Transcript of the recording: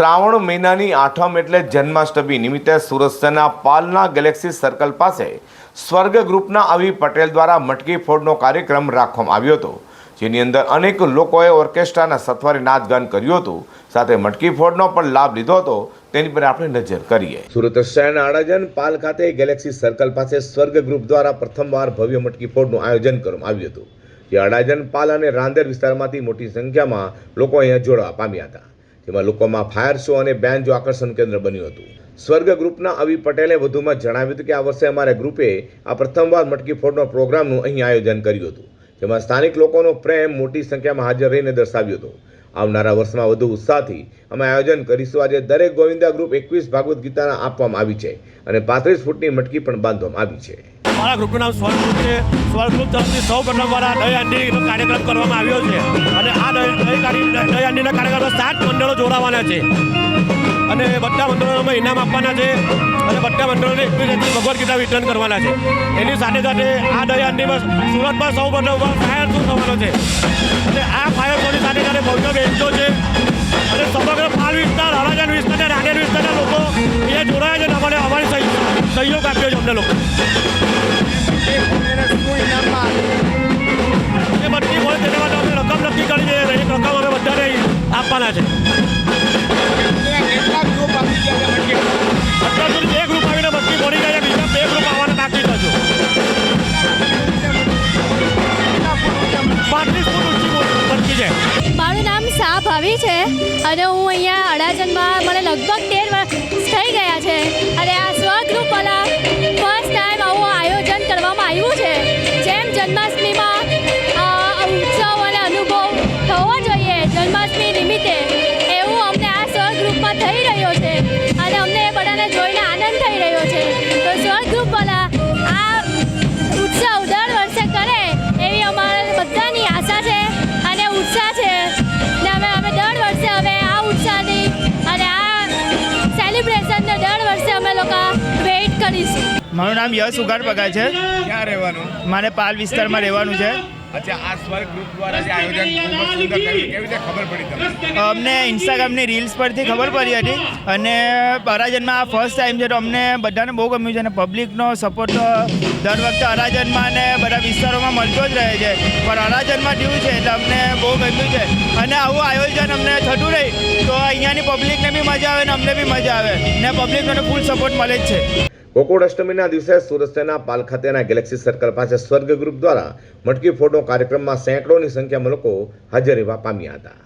શ્રાવણ મહિનાની આઠમ એટલે જન્માષ્ટમી નિમિત્તે સુરતના પાલના ગેલેક્સી સર્કલ પાસે સ્વર્ગ ગ્રુપના આવી પટેલ દ્વારા મટકી ફોડનો કાર્યક્રમ રાખવામાં આવ્યો હતો, જેની અંદર અનેક લોકોએ ઓર્કેસ્ટ્રાના સથવારે નાચગાન કર્યું હતું, સાથે મટકી ફોડનો પણ લાભ લીધો હતો, તેની પર આપણે નજર કરીએ. સુરત શહેરના અડાજન પાલ ખાતે ગેલેક્સી સર્કલ પાસે સ્વર્ગ ગ્રુપ દ્વારા પ્રથમવાર ભવ્ય મટકી ફોડનું આયોજન કરવામાં આવ્યું હતું, જે અડાજન પાલ અને રાંદેર વિસ્તારમાંથી મોટી સંખ્યામાં લોકો અહીંયા જોડવા પામ્યા હતા. જેમાં લોકોમાં ફાયર શો અને બેન્જો આકર્ષણ કેન્દ્ર બન્યું હતું. સ્વર્ગ ગ્રુપના અવી પટેલે વધુમાં જણાવ્યું હતું કે આ વર્ષે અમારા ગ્રુપે આ પ્રથમવાર મટકી ફોડનો પ્રોગ્રામનું અહીં આયોજન કર્યું હતું, જેમાં સ્થાનિક લોકોનો પ્રેમ મોટી સંખ્યામાં હાજર રહીને દર્શાવ્યો હતો. આવનારા વર્ષમાં વધુ ઉત્સાહથી અમે આયોજન કરીશું. આજે દરેક ગોવિંદા ગ્રુપ એકવીસ ભાગવત ગીતાના આપવામાં આવી છે અને પાંત્રીસ ફૂટની મટકી પણ બાંધવામાં આવી છે. મારા ગ્રુપનું નામ સ્વર ગ્રુપ છે. સ્વર ગ્રુપ તરફથી સૌ પ્રથમ દહીં હાંડીનો કાર્યક્રમ કરવામાં આવ્યો છે. અને આ દહીં દહીં હાંડી- કાર્યક્રમમાં સાત મંડળો જોડાવાના છે. અને બધા મંડળોમાં ઇનામ આપવાના છે. અને બધા મંડળોને એકવીસ ભગવદ્ ગીતા વિતરણ કરવાના છે. એની સાથે સાથે આ દહીં હાંડીમાં સુરતમાં સૌ પ્રથમ ફાયર શો થવાનો છે. અને આ ફાયર શોની સાથે સાથે સહયોગ આપ્યો છે અમને લોકો એ બધી હોય રકમ નક્કી કરી છે રકમ અમે આપવાના છે અત્યાર સુધી બે ગ્રુપ આવીને બધી મળી છે બીજા બે ગ્રુપ છે મારું નામ શાહ ભાવી છે અને હું અહીંયા અડાજનમાં મને લગભગ તેર વર્ષ થઈ ગયા છે. અને આ ફર્સ્ટ ટાઈમ આવું આયોજન કરવામાં આવ્યું છે. જેમ જન્માષ્ટમીમાં ઉત્સવ અને અનુભવ થવો જોઈએ જન્માષ્ટમી નિમિત્તે, એવું અમને આ સ્વગ્રુપમાં થઈ રહ્યો છે. અને અમને એ બધાને જોઈને આનંદ થઈ રહ્યો છે. મારું નામ યશ ઉગાડ પગા છે. ક્યાં રહેવાનું? મારે પાલ વિસ્તારમાં રહેવાનું છે. અચ્છા આ સ્વર્ગ ગ્રુપ દ્વારા જે આયોજન ખૂબ જ સુંદર થયું કેવી રીતે ખબર પડી તમને? અમને ઇન્સ્ટાગ્રામની રીલ્સ પરથી ખબર પડી હતી અને અરાજનમાં આ ફર્સ્ટ ટાઈમ છે તો અમને બધાને બહુ ગમ્યું છે અને પબ્લિકનો સપોર્ટ તો દર વખતે અરાજનમાં ને બધા વિસ્તારોમાં મળતો જ રહે છે. પણ અરાજનમાં થયું છે એટલે અમને બહુ ગમ્યું છે. અને આવું આયોજન અમને થતું રહી તો અહીંયાની પબ્લિકને બી મજા આવે ને અમને બી મજા આવે. ને પબ્લિકનો ફૂલ સપોર્ટ મળે જ છે. ગોકુળ અષ્ટમીના દિવસે સુરત શહેરના પાલ ખાતેના ગેલેક્સી સર્કલ પાસે સ્વર્ગ ગ્રુપ દ્વારા મટકી ફોટો કાર્યક્રમમાં સેંકડોની સંખ્યામાં લોકો હાજર રહેવા પામ્યા હતા.